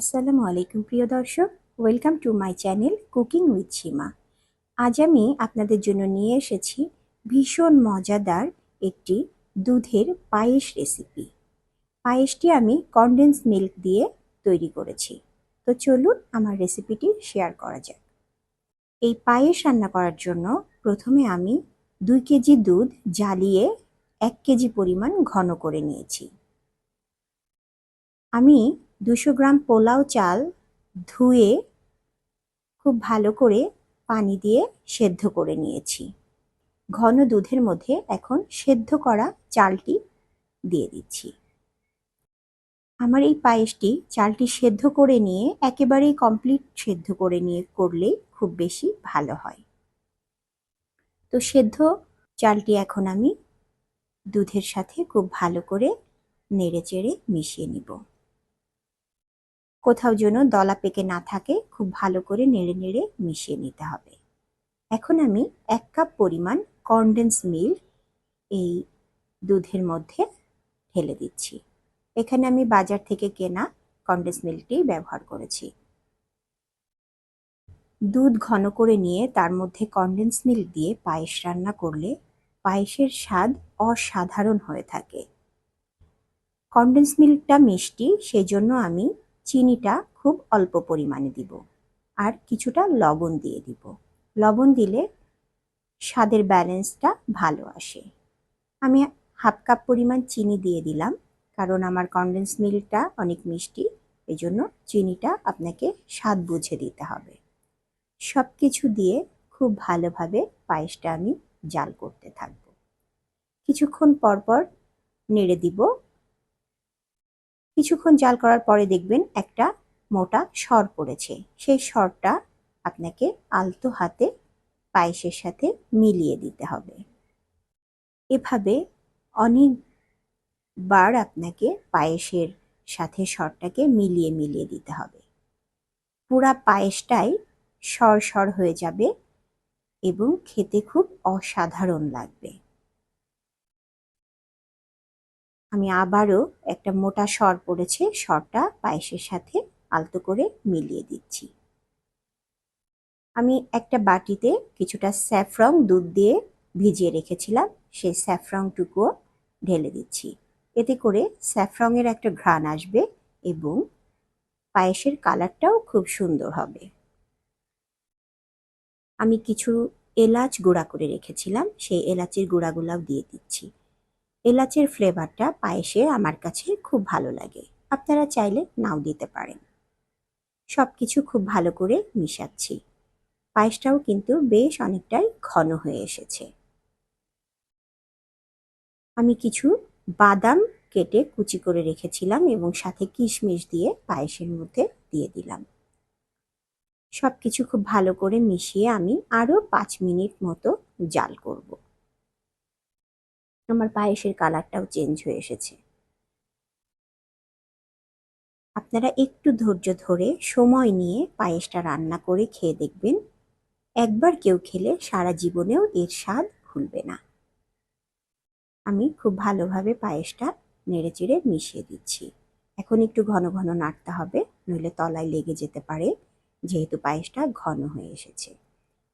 আসসালামু আলাইকুম, প্রিয় দর্শক। Welcome to my channel cooking with Seema আজ আমি আপনাদের জন্য নিয়ে এসেছি ভীষণ মজাদার একটি দুধের পায়েস রেসিপি পায়েসটি আমি কনডেন্স মিল্ক দিয়ে তৈরি করেছি। তো চলুন আমার রেসিপিটি শেয়ার করা যাক। এই পায়েস রান্না করার জন্য প্রথমে আমি দুই কেজি দুধ জ্বালিয়ে এক কেজি পরিমাণ ঘন করে নিয়েছি। আমি দুশো গ্রাম পোলাও চাল ধুয়ে খুব ভালো করে পানি দিয়ে সেদ্ধ করে নিয়েছি। ঘন দুধের মধ্যে এখন সেদ্ধ করা চালটি দিয়ে দিচ্ছি। আমার এই পায়েসটি চালটি সেদ্ধ করে নিয়ে একেবারেই কমপ্লিট সেদ্ধ করে নিয়ে করলেই খুব বেশি ভালো হয়। তো সেদ্ধ চালটি এখন আমি দুধের সাথে খুব ভালো করে নেড়ে চেড়ে মিশিয়ে নিব। কোথাও যেন দলা পেকে না থাকে, খুব ভালো করে নেড়ে নেড়ে মিশিয়ে নিতে হবে। এখন আমি এক কাপ পরিমাণ কনডেন্স মিল্ক এই দুধের মধ্যে ঢেলে দিচ্ছি। এখানে আমি বাজার থেকে কেনা কনডেন্স মিল্কটি ব্যবহার করেছি। দুধ ঘন করে নিয়ে তার মধ্যে কনডেন্স মিল্ক দিয়ে পায়েস রান্না করলে পায়েসের স্বাদ অসাধারণ হয়ে থাকে। কনডেন্স মিল্কটা মিষ্টি, সেজন্য আমি চিনিটা খুব অল্প পরিমাণে দিব আর কিছুটা লবণ দিয়ে দিব। লবণ দিলে স্বাদের ব্যালেন্সটা ভালো আসে। আমি হাফ কাপ পরিমাণ চিনি দিয়ে দিলাম কারণ আমার কনডেন্স মিল্কটা অনেক মিষ্টি এই জন্য চিনিটা আপনাকে স্বাদ বুঝে দিতে হবে। সব কিছু দিয়ে খুব ভালোভাবে পায়েসটা আমি জাল করতে থাকব। কিছুক্ষণ পরপর নেড়ে দিব কিছুক্ষণ জাল করার পরে দেখবেন একটা মোটা সর পড়েছে। সেই সরটা আপনাকে আলতো হাতে পায়েসের সাথে মিলিয়ে দিতে হবে। এভাবে অনেকবার আপনাকে পায়েসের সাথে সরটাকে মিলিয়ে মিলিয়ে দিতে হবে। পুরা পায়েসটাই সর সর হয়ে যাবে এবং খেতে খুব অসাধারণ লাগবে। আমি আবারও একটা মোটা সর পড়েছে সরটা পায়েসের সাথে আলতো করে মিলিয়ে দিচ্ছি। আমি একটা বাটিতে কিছুটা স্যাফরং দুধ দিয়ে ভিজিয়ে রেখেছিলাম, সেই স্যাফরংটুকুও ঢেলে দিচ্ছি। এতে করে স্যাফরংয়ের একটা ঘ্রাণ আসবে এবং পায়েসের কালারটাও খুব সুন্দর হবে। আমি কিছু এলাচ গুঁড়া করে রেখেছিলাম, সেই এলাচের গুঁড়াগুলাও দিয়ে দিচ্ছি। এলাচের ফ্লেভারটা পায়েসে আমার কাছে খুব ভালো লাগে। আপনারা চাইলে নাও দিতে পারেন। সব কিছু খুব ভালো করে মিশাচ্ছি। পায়েসটাও কিন্তু বেশ অনেকটাই ঘন হয়ে এসেছে। আমি কিছু বাদাম কেটে কুচি করে রেখেছিলাম এবং সাথে কিশমিশ দিয়ে পায়েসের মধ্যে দিয়ে দিলাম। সব কিছু খুব ভালো করে মিশিয়ে আমি আরও পাঁচ মিনিট মতো জাল করব। আমার পায়েসের কালারটাও চেঞ্জ হয়ে এসেছে। আপনারা একটু ধৈর্য ধরে সময় নিয়ে পায়েসটা রান্না করে খেয়ে দেখবেন। একবার কেউ খেলে সারা জীবনেও এর স্বাদ ভুলবে না। আমি খুব ভালোভাবে পায়েসটা নেড়ে চেড়ে মিশিয়ে দিচ্ছি। এখন একটু ঘন ঘন নাড়তে হবে, নইলে তলায় লেগে যেতে পারে, যেহেতু পায়েসটা ঘন হয়ে এসেছে।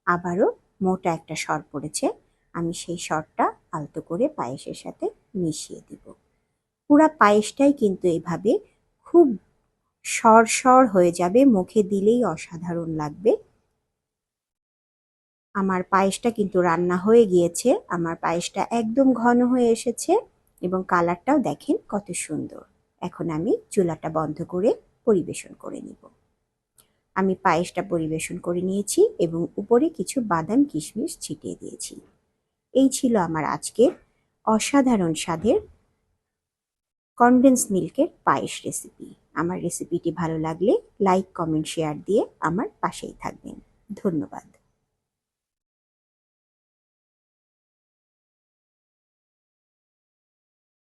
আবারও মোটা একটা সর পড়েছে, আমি সেই সরটা আলতো করে পায়েসের সাথে মিশিয়ে দিব। পুরা পায়েসটাই কিন্তু এভাবে খুব সর সর হয়ে যাবে, মুখে দিলেই অসাধারণ লাগবে। আমার পায়েসটা কিন্তু রান্না হয়ে গিয়েছে, আমার পায়েসটা একদম ঘন হয়ে এসেছে এবং কালারটাও দেখেন কত সুন্দর। এখন আমি চুলাটা বন্ধ করে পরিবেশন করে নিব। আমি পায়েসটা পরিবেশন করে নিয়েছি এবং উপরে কিছু বাদাম কিশমিশ ছিটিয়ে দিয়েছি। এই ছিল আমার আজকের অসাধারণ স্বাদের কনডেন্স মিল্কের পায়েস রেসিপি আমার রেসিপিটি ভালো লাগলে লাইক কমেন্ট শেয়ার দিয়ে আমার পাশেই থাকবেন। ধন্যবাদ।